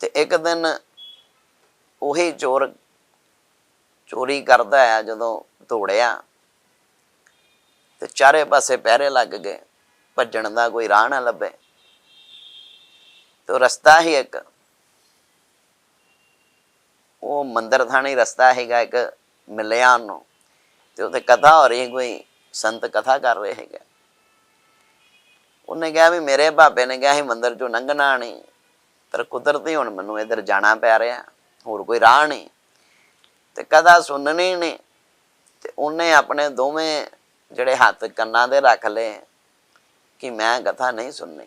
ਤੇ ਇੱਕ ਦਿਨ ਉਹੀ ਚੋਰ ਚੋਰੀ ਕਰਦਾ ਆ ਜਦੋਂ ਦੌੜਿਆ ਤੇ ਚਾਰੇ ਪਾਸੇ ਪਹਿਰੇ ਲੱਗ ਗਏ, ਭੱਜਣ ਦਾ ਕੋਈ ਰਾਹ ਨਾ ਲੱਭੇ। ਤੇ ਉਹ ਰਸਤਾ ਹੀ ਇੱਕ, ਉਹ ਮੰਦਰ ਥਾਣੀ ਰਸਤਾ ਹੈਗਾ ਇੱਕ ਮਿਲਿਆ ਨੂੰ, ਤੇ ਉੱਥੇ ਕਥਾ ਹੋ ਰਹੀ ਕੋਈ ਸੰਤ ਕਥਾ ਕਰ ਰਹੇ ਹੈਗੇ। ਉਹਨੇ ਕਿਹਾ ਵੀ ਮੇਰੇ ਭਾਪੇ ਨੇ ਕਿਹਾ ਸੀ ਮੰਦਰ ਚੋਂ ਲੰਘਣਾ ਨਹੀਂ। ਪਰ ਕੁਦਰਤੀ ਹੁਣ ਮੈਨੂੰ ਇੱਧਰ ਜਾਣਾ ਪੈ ਰਿਹਾ, ਹੋਰ ਕੋਈ ਰਾਹ ਨਹੀਂ। ਤੇ ਕਦਾ ਸੁਣਨੀ ਨਹੀਂ। ਤੇ ਉਹਨੇ ਆਪਣੇ ਦੋਵੇਂ ਜਿਹੜੇ ਹੱਥ ਕੰਨਾਂ ਦੇ ਰੱਖ ਲਏ ਕਿ ਮੈਂ ਕਥਾ ਨਹੀਂ ਸੁਣਨੀ।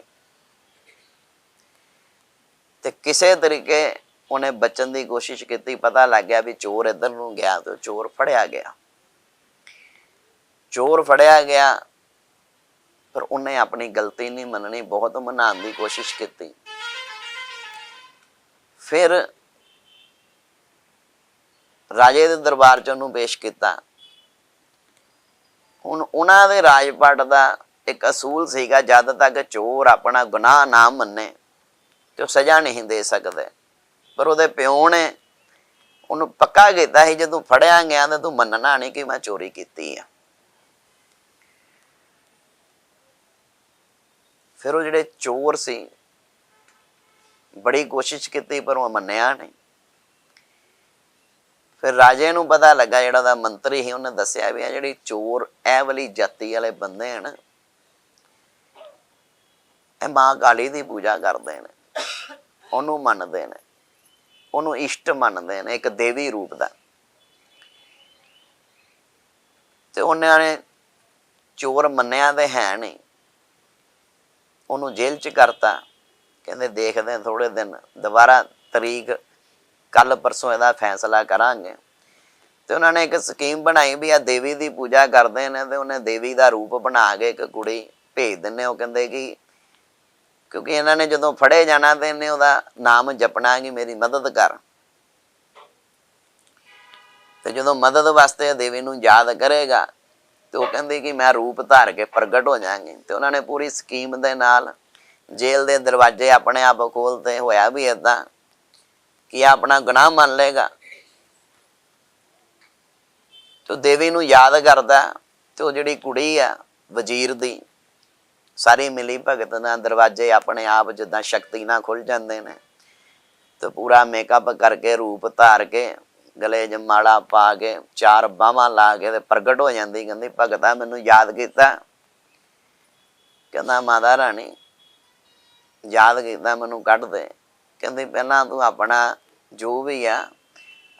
ਤੇ ਕਿਸੇ ਤਰੀਕੇ ਉਹਨੇ ਬਚਣ ਦੀ ਕੋਸ਼ਿਸ਼ ਕੀਤੀ, ਪਤਾ ਲੱਗ ਗਿਆ ਵੀ ਚੋਰ ਇੱਧਰ ਨੂੰ ਗਿਆ ਤੇ ਚੋਰ ਫੜਿਆ ਗਿਆ। ਚੋਰ ਫੜਿਆ ਗਿਆ, ਪਰ ਉਹਨੇ ਆਪਣੀ ਗਲਤੀ ਨਹੀਂ ਮੰਨਣੀ, ਬਹੁਤ ਮਨਾਉਣ ਦੀ ਕੋਸ਼ਿਸ਼ ਕੀਤੀ। ਫਿਰ ਰਾਜੇ ਦੇ ਦਰਬਾਰ 'ਚ ਉਹਨੂੰ ਪੇਸ਼ ਕੀਤਾ। ਹੁਣ ਉਹਨਾਂ ਦੇ ਰਾਜਪਾਟ ਦਾ ਇੱਕ ਅਸੂਲ ਸੀਗਾ, ਜਦ ਤੱਕ ਚੋਰ ਆਪਣਾ ਗੁਨਾਹ ਨਾ ਮੰਨੇ ਤੇ ਉਹ ਸਜ਼ਾ ਨਹੀਂ ਦੇ ਸਕਦੇ। ਪਰ ਉਹਦੇ ਪਿਓ ਨੇ ਉਹਨੂੰ ਪੱਕਾ ਕੀਤਾ ਸੀ, ਜਦੋਂ ਫੜਿਆ ਗਿਆ ਤਾਂ ਤੂੰ ਮੰਨਣਾ ਨਹੀਂ ਕਿ ਮੈਂ ਚੋਰੀ ਕੀਤੀ ਆ। ਫਿਰ ਉਹ ਜਿਹੜੇ ਚੋਰ ਸੀ ਬੜੀ ਕੋਸ਼ਿਸ਼ ਕੀਤੀ, ਪਰ ਉਹ ਮੰਨਿਆ ਨਹੀਂ। ਫਿਰ ਰਾਜੇ ਨੂੰ ਪਤਾ ਲੱਗਾ, ਜਿਹੜਾ ਦਾ ਮੰਤਰੀ ਸੀ, ਉਹਨੇ ਦੱਸਿਆ ਵੀ ਆ ਜਿਹੜੀ ਚੋਰ, ਇਹ ਵਾਲੀ ਜਾਤੀ ਵਾਲੇ ਬੰਦੇ ਹਨ ਇਹ ਮਾਂ ਕਾਲੀ ਦੀ ਪੂਜਾ ਕਰਦੇ ਨੇ। ਉਹਨੂੰ ਮੰਨਦੇ ਨੇ। ਉਹਨੂੰ ਇਸ਼ਟ ਮੰਨਦੇ ਨੇ, ਇੱਕ ਦੇਵੀ ਰੂਪ ਦਾ। ਤੇ ਉਹਨਾਂ ਨੇ ਚੋਰ ਮੰਨਿਆ ਤੇ ਹੈ ਨਹੀਂ। ਉਹਨੂੰ ਜੇਲ੍ਹ 'ਚ ਕਰਤਾ। ਕਹਿੰਦੇ ਦੇਖਦੇ ਹਾਂ ਥੋੜੇ ਦਿਨ, ਦੁਬਾਰਾ ਤਰੀਕ ਕੱਲ ਪਰਸੋਂ ਇਹਦਾ ਫੈਸਲਾ ਕਰਾਂਗੇ। ਤੇ ਉਹਨਾਂ ਨੇ ਇੱਕ ਸਕੀਮ ਬਣਾਈ ਵੀ ਆ, ਦੇਵੀ ਦੀ ਪੂਜਾ ਕਰਦੇ ਨੇ ਤੇ ਉਹਨੇ ਦੇਵੀ ਦਾ ਰੂਪ ਬਣਾ ਕੇ ਇੱਕ ਕੁੜੀ ਭੇਜ ਦਿੰਨੇ ਉਹ ਕਹਿੰਦੇ ਕਿ ਕਿਉਂਕਿ ਇਹਨਾਂ ਨੇ ਜਦੋਂ ਫੜੇ ਜਾਣਾ ਤੇ ਇਹਨੇ ਉਹਦਾ ਨਾਮ ਜਪਣਾ ਕਿ ਮੇਰੀ ਮਦਦ ਕਰ। ਤੇ ਜਦੋਂ ਮਦਦ ਵਾਸਤੇ ਦੇਵੀ ਨੂੰ ਯਾਦ ਕਰੇਗਾ ਤੇ ਉਹ ਕਹਿੰਦੇ ਕਿ ਮੈਂ ਰੂਪ ਧਾਰ ਕੇ ਪ੍ਰਗਟ ਹੋ ਜਾਾਂਗੀ ਤੇ ਉਹਨਾਂ ਨੇ ਪੂਰੀ ਸਕੀਮ ਦੇ ਨਾਲ ਜੇਲ੍ਹ ਦੇ ਦਰਵਾਜ਼ੇ ਆਪਣੇ ਆਪ ਖੋਲਤੇ ਹੋਇਆ ਵੀ ਇਦਾਂ ਕਿ ਇਹ ਆਪਣਾ ਗੁਨਾਹ ਮੰਨ ਲੇਗਾ ਤੇ ਦੇਵੀ ਨੂੰ ਯਾਦ ਕਰਦਾ ਤੇ ਉਹ ਜਿਹੜੀ ਕੁੜੀ ਆ, ਵਜ਼ੀਰ ਦੀ, ਸਾਰੀ ਮਿਲੀ ਭਗਤ ਨਾਲ, ਦਰਵਾਜ਼ੇ ਆਪਣੇ ਆਪ ਜਿੱਦਾਂ ਸ਼ਕਤੀ ਨਾਲ ਖੁੱਲ ਜਾਂਦੇ ਨੇ। ਤੇ ਪੂਰਾ ਮੇਕਅਪ ਕਰਕੇ, ਰੂਪ ਧਾਰ ਕੇ ਗਲੇ 'ਚ ਮਾਲਾ ਪਾ ਕੇ, ਚਾਰ ਬਾਹਾਂ ਲਾ ਕੇ ਤੇ ਪ੍ਰਗਟ ਹੋ ਜਾਂਦੀ, ਕਹਿੰਦੀ, ਭਗਤਾ ਮੈਨੂੰ ਯਾਦ ਕੀਤਾ। ਕਹਿੰਦਾ, ਮਾਤਾ ਰਾਣੀ ਯਾਦ ਕੀਤਾ ਮੈਨੂੰ ਕੱਢ ਦੇ ਕਹਿੰਦੀ ਪਹਿਲਾਂ ਤੂੰ ਆਪਣਾ ਜੋ ਵੀ ਆ,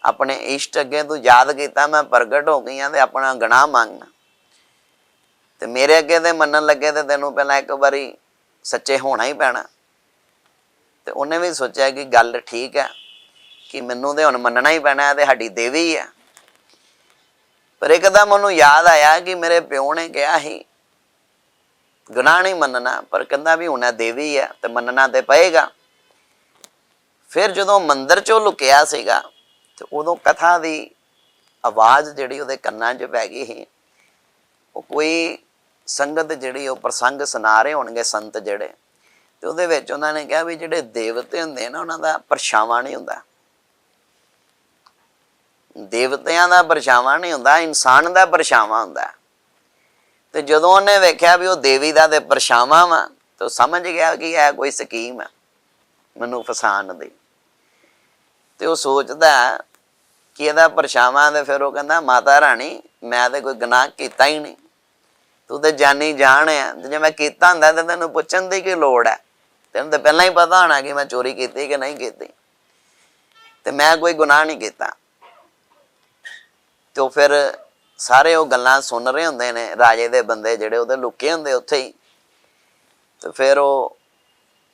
ਆਪਣੇ ਇਸ਼ਟ ਅੱਗੇ ਤੂੰ ਯਾਦ ਕੀਤਾ, ਮੈਂ ਪ੍ਰਗਟ ਹੋ ਗਈ ਆ ਤੇ ਆਪਣਾ ਗੁਨਾਹ ਮੰਗ। ਤੇ ਮੇਰੇ ਅੱਗੇ ਤੇ ਮੰਨਣ ਲੱਗੇ ਤੇ ਤੈਨੂੰ ਪਹਿਲਾਂ ਇੱਕ ਵਾਰੀ ਸੱਚੇ ਹੋਣਾ ਹੀ ਪੈਣਾ। ਤੇ ਉਹਨੇ ਵੀ ਸੋਚਿਆ ਕਿ ਗੱਲ ਠੀਕ ਹੈ ਕਿ ਮੈਨੂੰ ਤੇ ਹੁਣ ਮੰਨਣਾ ਹੀ ਪੈਣਾ ਹੈ ਤੇ ਸਾਡੀ ਦੇਵੀ ਹੈ ਪਰ ਇੱਕਦਮ ਉਹਨੂੰ ਯਾਦ ਆਇਆ ਕਿ ਮੇਰੇ ਪਿਓ ਨੇ ਕਿਹਾ ਸੀ ਗੁਨਾਹ ਨਹੀਂ ਮੰਨਣਾ, ਪਰ ਕਹਿੰਦਾ ਵੀ ਹੁਣ ਇਹ ਦੇਵੀ ਹੈ ਤੇ ਮੰਨਣਾ ਤੇ ਪਏਗਾ। ਫਿਰ ਜਦੋਂ ਮੰਦਰ ਚੋਂ ਲੁਕਿਆ ਸੀਗਾ, ਤੇ ਉਦੋਂ ਕਥਾ ਦੀ ਆਵਾਜ਼ ਜਿਹੜੀ ਉਹਦੇ ਕੰਨਾਂ 'ਚ ਪੈ ਗਈ ਸੀ। ਉਹ ਕੋਈ ਸੰਗਤ ਜਿਹੜੀ, ਉਹ ਪ੍ਰਸੰਗ ਸੁਣਾ ਰਹੇ ਹੋਣਗੇ ਸੰਤ ਜਿਹੜੇ। ਤੇ ਉਹਦੇ ਵਿੱਚ ਉਹਨਾਂ ਨੇ ਕਿਹਾ ਵੀ ਜਿਹੜੇ ਦੇਵਤੇ ਹੁੰਦੇ ਨਾ, ਉਹਨਾਂ ਦਾ ਪਰਛਾਵਾਂ ਨਹੀਂ ਹੁੰਦਾ। ਦੇਵਤਿਆਂ ਦਾ ਪਰਛਾਵਾਂ ਨਹੀਂ ਹੁੰਦਾ, ਇਨਸਾਨ ਦਾ ਪਰਛਾਵਾਂ ਹੁੰਦਾ। ਤੇ ਜਦੋਂ ਉਹਨੇ ਵੇਖਿਆ ਵੀ ਉਹ ਦੇਵੀ ਦਾ ਤੇ ਪਰਛਾਵਾਂ ਵਾ, ਤਾਂ ਉਹ ਸਮਝ ਗਿਆ ਕਿ ਇਹ ਕੋਈ ਸਕੀਮ ਹੈ ਮੈਨੂੰ ਫਸਾਣ ਦੀ। ਤੇ ਉਹ ਸੋਚਦਾ ਕਿ ਇਹਦਾ ਪਰਛਾਵਾਂ ਤੇ ਫਿਰ ਉਹ ਕਹਿੰਦਾ, ਮਾਤਾ ਰਾਣੀ, ਮੈਂ ਤੇ ਕੋਈ ਗੁਨਾਹ ਕੀਤਾ ਹੀ ਨਹੀਂ। ਤੂੰ ਤੇ ਜਾਣੀ ਜਾਣ ਆ। ਜੇ ਮੈਂ ਕੀਤਾ ਹੁੰਦਾ ਤਾਂ ਤੈਨੂੰ ਪੁੱਛਣ ਦੀ ਕੀ ਲੋੜ ਹੈ ਤੈਨੂੰ ਤਾਂ ਪਹਿਲਾਂ ਹੀ ਪਤਾ ਹੋਣਾ ਕਿ ਮੈਂ ਚੋਰੀ ਕੀਤੀ ਕਿ ਨਹੀਂ ਕੀਤੀ। ਤੇ ਮੈਂ ਕੋਈ ਗੁਨਾਹ ਨਹੀਂ ਕੀਤਾ। ਤੇ ਉਹ ਫਿਰ ਸਾਰੇ ਉਹ ਗੱਲਾਂ ਸੁਣ ਰਹੇ ਹੁੰਦੇ ਨੇ, ਰਾਜੇ ਦੇ ਬੰਦੇ ਜਿਹੜੇ ਉਹਦੇ ਲੁਕੇ ਹੁੰਦੇ ਉੱਥੇ ਹੀ। ਤੇ ਫਿਰ ਉਹ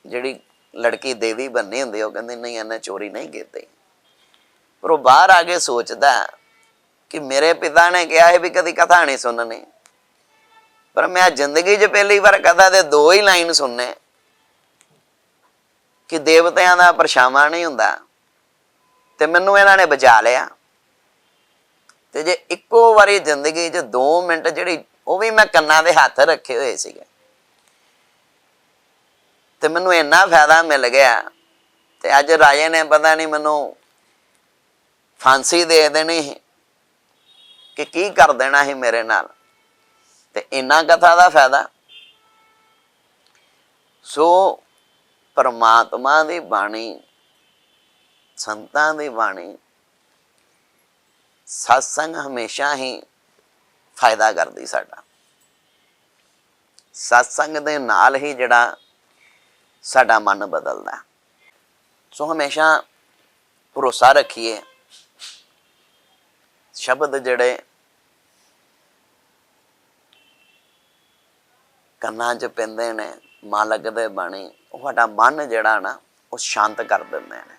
ਜਿਹੜੀ ਲੜਕੀ ਦੇਵੀ ਬੰਨੀ ਹੁੰਦੀ, ਉਹ ਕਹਿੰਦੀ, ਨਹੀਂ, ਇਹਨੇ ਚੋਰੀ ਨਹੀਂ ਕੀਤੀ। ਪਰ ਉਹ ਬਾਹਰ ਆ ਕੇ ਸੋਚਦਾ ਕਿ ਮੇਰੇ ਪਿਤਾ ਨੇ ਕਿਹਾ ਹੈ ਵੀ ਕਦੀ ਕਥਾ ਨਹੀਂ ਸੁਣਨੀ। ਪਰ ਮੈਂ ਜ਼ਿੰਦਗੀ 'ਚ ਪਹਿਲੀ ਵਾਰ ਕਥਾ ਦੇ ਦੋ ਹੀ ਲਾਈਨ ਸੁਣਨੇ। ਕਿ ਦੇਵਤਿਆਂ ਦਾ ਪਰਛਾਵਾਂ ਨਹੀਂ ਹੁੰਦਾ। ਤੇ ਮੈਨੂੰ ਇਹਨਾਂ ਨੇ ਬਚਾ ਲਿਆ। ਤੇ ਜੇ ਇੱਕੋ ਵਾਰੀ ਜ਼ਿੰਦਗੀ 'ਚ 2 ਮਿੰਟ ਜਿਹੜੀ, ਉਹ ਵੀ ਮੈਂ ਕੰਨਾਂ ਦੇ ਹੱਥ ਰੱਖੇ ਹੋਏ ਸੀਗੇ। ਤੇ ਮੈਨੂੰ ਇੰਨਾ ਫਾਇਦਾ ਮਿਲ ਗਿਆ, ਤੇ ਅੱਜ ਰਾਜੇ ਨੇ ਪਤਾ ਨਹੀਂ ਮੈਨੂੰ ਫਾਂਸੀ ਦੇ ਦੇਣੀ ਸੀ, ਕਿ ਕੀ ਕਰ ਦੇਣਾ ਸੀ ਮੇਰੇ ਨਾਲ। ਤੇ ਇੰਨਾ ਕਥਾ ਦਾ ਫਾਇਦਾ। ਸੋ ਪਰਮਾਤਮਾ ਦੀ ਬਾਣੀ, ਸੰਤਾਂ ਦੀ ਬਾਣੀ ਸਤਸੰਗ ਹਮੇਸ਼ਾ ਹੀ ਫਾਇਦਾ ਕਰਦੀ ਸਾਡਾ ਸਤਸੰਗ ਦੇ ਨਾਲ ਹੀ ਜਿਹੜਾ ਸਾਡਾ ਮਨ ਬਦਲਦਾ ਸੋ ਹਮੇਸ਼ਾ ਭਰੋਸਾ ਰੱਖੀਏ ਸ਼ਬਦ ਜਿਹੜੇ ਕੰਨਾਂ 'ਚ ਪੈਂਦੇ ਨੇ ਮਾਲਕ ਦੇ ਬਾਣੀ ਉਹ ਸਾਡਾ ਮਨ ਜਿਹੜਾ ਨਾ ਉਹ ਸ਼ਾਂਤ ਕਰ ਦਿੰਦੇ ਨੇ